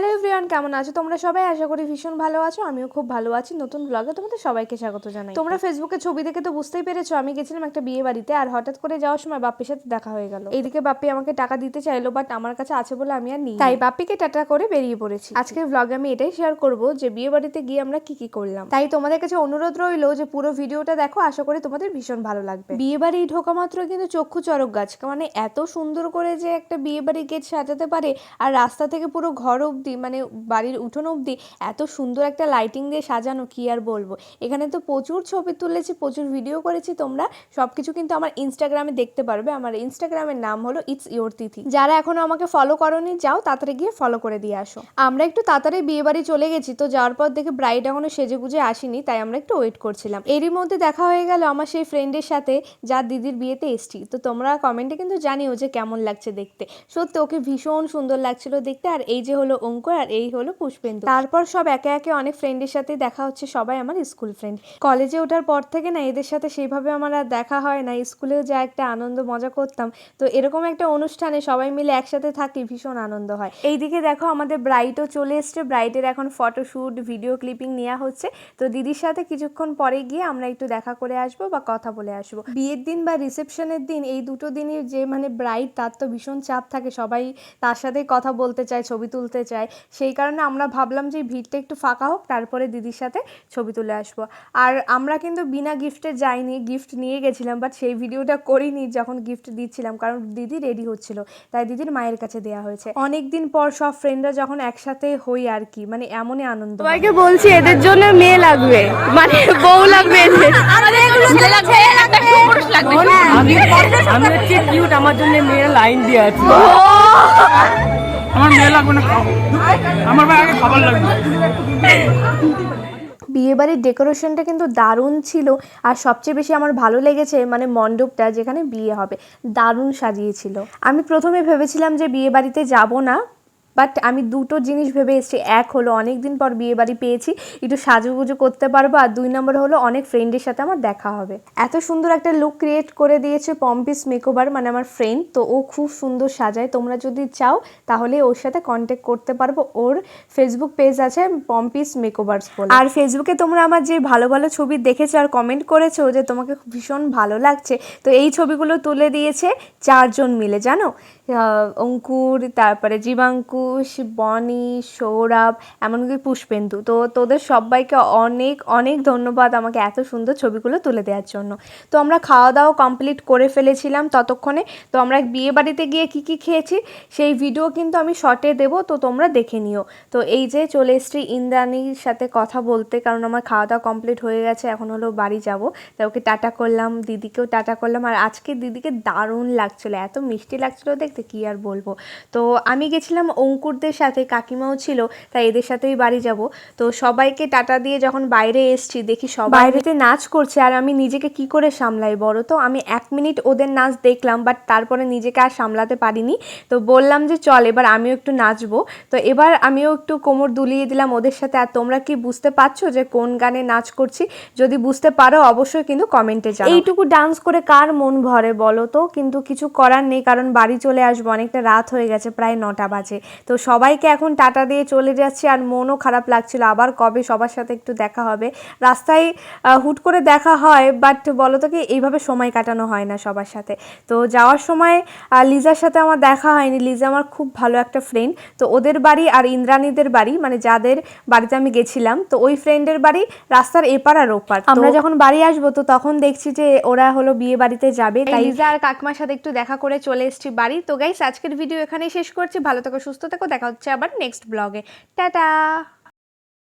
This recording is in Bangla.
হ্যালো এভরিওয়ান কেমন আছো? তোমরা সবাই আশা করি ভীষণ ভালো আছো। আমিও খুব ভালো আছি। নতুন ব্লগে তোমাদের সবাইকে স্বাগত জানাই। তোমরা ফেসবুকে ছবি দেখে তো বুঝতেই পেরেছ, আমি গেছিলাম একটা বিয়ে বাড়িতে আর হঠাৎ করে যাওয়ার সময় বাপ্পির সাথে দেখা হয়ে গেল। এইদিকে বাপ্পি আমাকে টাকা দিতে চাইলো বাট আমার কাছে আছে বলে আমি আর নিই তাই বাপ্পিকে টাটা করে বেরিয়ে পড়েছি। আজকের ব্লগে আমি এটাই শেয়ার করব যে বিয়ে বাড়িতে গিয়ে আমরা কি কি করলাম। তাই তোমাদের কাছে অনুরোধ রইল যে পুরো ভিডিওটা দেখো, আশা করি তোমাদের ভীষণ ভালো লাগবে। বিয়ে বাড়ি ঢোকা মাত্র কিন্তু চক্ষু চরক গাছ মানে এত সুন্দর করে যে একটা বিয়ে বাড়ি গেট সাজাতে পারে আর রাস্তা থেকে পুরো ঘর অবধি মানে বাড়ির উঠোন অবধি এত সুন্দর একটা লাইটিং দিয়ে সাজানো, কি আর বলব? এখানে তো প্রচুর ছবি তুলেছি, প্রচুর ভিডিও করেছি তোমরা। সবকিছু কিন্তু আমার ইনস্টাগ্রামে দেখতে পারবে। আমার ইনস্টাগ্রামের নাম হলো ইটস ইয়োর তিথি যারা এখনও আমাকে ফলো করনি, যাও তাড়াতাড়ি গিয়ে ফলো করে দিয়ে আসো। আমরা একটু তাড়াতাড়ি বিয়ে বাড়ি চলে গেছি, তো যাওয়ার পর দেখে ব্রাইড এখনও সেজে গুজে আসেনি, তাই আমরা একটু ওয়েট করছিলাম। এরই মধ্যে দেখা হয়ে গেল আমার সেই ফ্রেন্ডের সাথে, যার দিদির বিয়েতে এসছি। তো তোমরা কমেন্টে কিন্তু জানিও যে কেমন লাগছে দেখতে। সত্যি ওকে ভীষণ সুন্দর লাগছিল দেখতে, আর এই যে হলো আর এই হলো পুষ্পেন্দু। তারপর সব একে একে অনেক ফ্রেন্ডের সাথে দেখা হচ্ছে, সবাই আমার স্কুল ফ্রেন্ড কলেজে ওঠার পর থেকে না, এদের সাথে সেইভাবে আমার আর দেখা হয় না। স্কুলেও যা একটা আনন্দ, মজা করতাম। তো এরকম একটা অনুষ্ঠানে সবাই মিলে একসাথে থাকি ভীষণ আনন্দ হয়। এইদিকে দেখো আমাদের ব্রাইটও চলে এসছে। ব্রাইটের এখন ফটোশ্যুট ভিডিও ক্লিপিং নেওয়া হচ্ছে। তো দিদির সাথে কিছুক্ষণ পরে গিয়ে আমরা একটু দেখা করে আসব বা কথা বলে আসব। বিয়ের দিন বা রিসেপশনের দিন, এই দুটো দিনের যে মানে ব্রাইট তার তো ভীষণ চাপ থাকে। সবাই তার সাথেই কথা বলতে চায়, ছবি তুলতে চায়। সেই কারণে আমরা ভাবলাম যে ভিড়টা একটু ফাঁকা হোক তারপরে দিদির সাথে ছবি তুলে আসব। আর আমরা কিন্তু বিনা গিফটে যাইনি গিফট নিয়ে গেছিলাম বাট সেই ভিডিওটা করিনি যখন গিফট দিচ্ছিলাম কারণ দিদি রেডি হচ্ছিল তাই দিদির মায়ের কাছে দেওয়া হয়েছে। অনেক দিন পর সব ফ্রেন্ডরা যখন একসাথে হই আর কি মানে এমনই আনন্দ। সবাইকে বলছি এদের জন্য মেয়ে লাগবে মানে বউ লাগবে আমি আমি হচ্ছে কিউট আমার জন্য মেয়েরা লাইন দিয়ে আছে। আমার মেয়ে লাগবে না আমার ভাই আগে খাবার লাগবে। বিয়েবাড়ির ডেকোরেশনটা কিন্তু দারুণ ছিল, আর সবচেয়ে বেশি আমার ভালো লেগেছে মানে মণ্ডপটা যেখানে বিয়ে হবে, দারুণ সাজিয়েছিল। আমি প্রথমে ভেবেছিলাম যে বিয়ে বাড়িতে যাব না বাট আমি দুটো জিনিস ভেবে এসেছি। এক হলো অনেক দিন পর বিয়ে বাড়ি পেয়েছি, একটু সাজুগুজু করতে পারব। আর দুই নম্বর হলো অনেক ফ্রেন্ডের সাথে আমার দেখা হবে। এত সুন্দর একটা লুক ক্রিয়েট করে দিয়েছে পম্পিস মেকওভার মানে আমার ফ্রেন্ড তো ও খুব সুন্দর সাজায়। তোমরা যদি চাও, তাহলে ওর সাথে কন্ট্যাক্ট করতে পারব। ওর ফেসবুক পেজ আছে পম্পিস মেকওভার্স বলে। আর ফেসবুকে তোমরা আমার যে ভালো ভালো ছবি দেখেছ আর কমেন্ট করেছ, যে তোমাকে ভীষণ ভালো লাগছে, তো এই ছবিগুলো তুলে দিয়েছে চারজন মিলে, জানো? অঙ্কুর, তারপরে জীবাঙ্কুশ বনি, সৌরভ, এমনকি পুষ্পেন্দু। তো তোদের সবাইকে অনেক অনেক ধন্যবাদ আমাকে এত সুন্দর ছবিগুলো তুলে দেওয়ার জন্য। তো আমরা খাওয়া দাওয়া কমপ্লিট করে ফেলেছিলাম ততক্ষণে। তো আমরা বিয়ে বাড়িতে গিয়ে কী কী খেয়েছি, সেই ভিডিও কিন্তু আমি শর্টে দেবো, তো তোমরা দেখে নিও। তো এই যে চলে এসছি ইন্দ্রাণীর সাথে কথা বলতে, কারণ আমার খাওয়া দাওয়া কমপ্লিট হয়ে গেছে, এখন হলো বাড়ি যাব। তাই ওকে টাটা করলাম, দিদিকেও টাটা করলাম, আর আজকে দিদিকে দারুণ লাগছিল, এত মিষ্টি লাগছিল দেখতে, কি আর বলব। তো আমি গেছিলাম অঙ্কুরদের সাথে কাকিমাও ছিল তাই এদের সাথেই বাড়ি যাব। তো সবাইকে টাটা দিয়ে যখন বাইরে এসছি দেখি সবাই বাইরেতে নাচ করছে আর আমি নিজেকে কি করে সামলাই বড় তো? আমি এক মিনিট ওদের নাচ দেখলাম বাট তারপরে নিজেকে আর সামলাতে পারিনি। তো বললাম যে চল এবার আমিও একটু নাচবো। তো এবার আমিও একটু কোমর দুলিয়ে দিলাম ওদের সাথে। আর তোমরা কি বুঝতে পারছ যে কোন গানে নাচ করছি? যদি বুঝতে পারো অবশ্যই কিন্তু কমেন্টে জানাও। এইটুকু ডান্স করে কার মন ভরে বলো তো? কিন্তু কিছু করার নেই কারণ বাড়ি চলে আসব অনেকটা রাত হয়ে গেছে প্রায় নটা বাজে। তো সবাইকে এখন টাটা দিয়ে চলে যাচ্ছি আর মনও খারাপ লাগছিল। আবার কবে সবার সাথে একটু দেখা হবে? রাস্তায় হুট করে দেখা হয় বাট বলো তো কি এইভাবে সময় কাটানো হয় না সবার সাথে। তো যাওয়ার সময় লিজার সাথে আমার দেখা হয়নি। লিজা আমার খুব ভালো একটা ফ্রেন্ড তো ওদের বাড়ি আর ইন্দ্রাণীদের বাড়ি মানে যাদের বাড়িতে আমি গেছিলাম তো ওই ফ্রেন্ডের বাড়ি রাস্তার এপার আর ওপার। আমরা যখন বাড়ি আসব তো তখন দেখছি যে ওরা হলো বিয়ে বাড়িতে যাবে তাই লিজা আর কাকমার সাথে একটু দেখা করে চলে এসেছি বাড়ি। তো গাইস আজকের ভিডিও এখানেই শেষ করছি। ভালো থেকো সুস্থ থেকো দেখা হচ্ছে আবার নেক্সট ব্লগে টাটা!